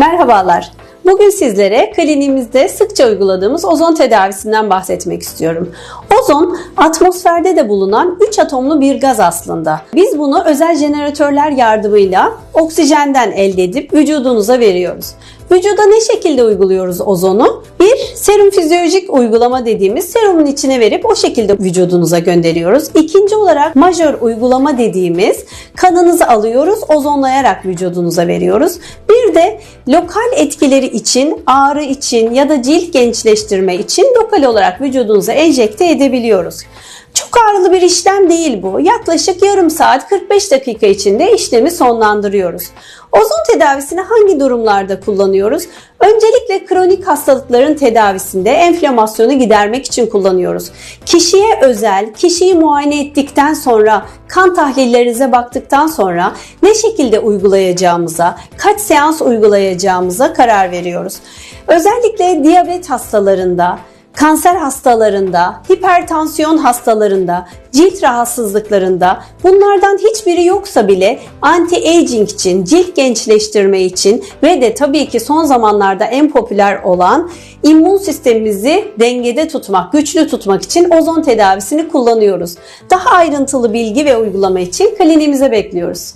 Merhabalar. Bugün sizlere kliniğimizde sıkça uyguladığımız ozon tedavisinden bahsetmek istiyorum. Ozon atmosferde de bulunan 3 atomlu bir gaz aslında. Biz bunu özel jeneratörler yardımıyla oksijenden elde edip vücudunuza veriyoruz. Vücuda ne şekilde uyguluyoruz ozonu? Bir serum fizyolojik uygulama dediğimiz serumun içine verip o şekilde vücudunuza gönderiyoruz. İkinci olarak majör uygulama dediğimiz kanınızı alıyoruz, ozonlayarak vücudunuza veriyoruz. Bir de lokal etkileri için, ağrı için ya da cilt gençleştirme için lokal olarak vücudunuza enjekte edebiliyoruz. Çok ağrılı bir işlem değil bu. Yaklaşık yarım saat 45 dakika içinde işlemi sonlandırıyoruz. Ozon tedavisini hangi durumlarda kullanıyoruz? Öncelikle kronik hastalıkların tedavisinde enflamasyonu gidermek için kullanıyoruz. Kişiye özel, kişiyi muayene ettikten sonra, kan tahlillerinize baktıktan sonra ne şekilde uygulayacağımıza, kaç seans uygulayacağımıza karar veriyoruz. Özellikle diyabet hastalarında, kanser hastalarında, hipertansiyon hastalarında, cilt rahatsızlıklarında bunlardan hiçbiri yoksa bile anti-aging için, cilt gençleştirme için ve de tabii ki son zamanlarda en popüler olan immün sistemimizi dengede tutmak, güçlü tutmak için ozon tedavisini kullanıyoruz. Daha ayrıntılı bilgi ve uygulama için kliniğimize bekliyoruz.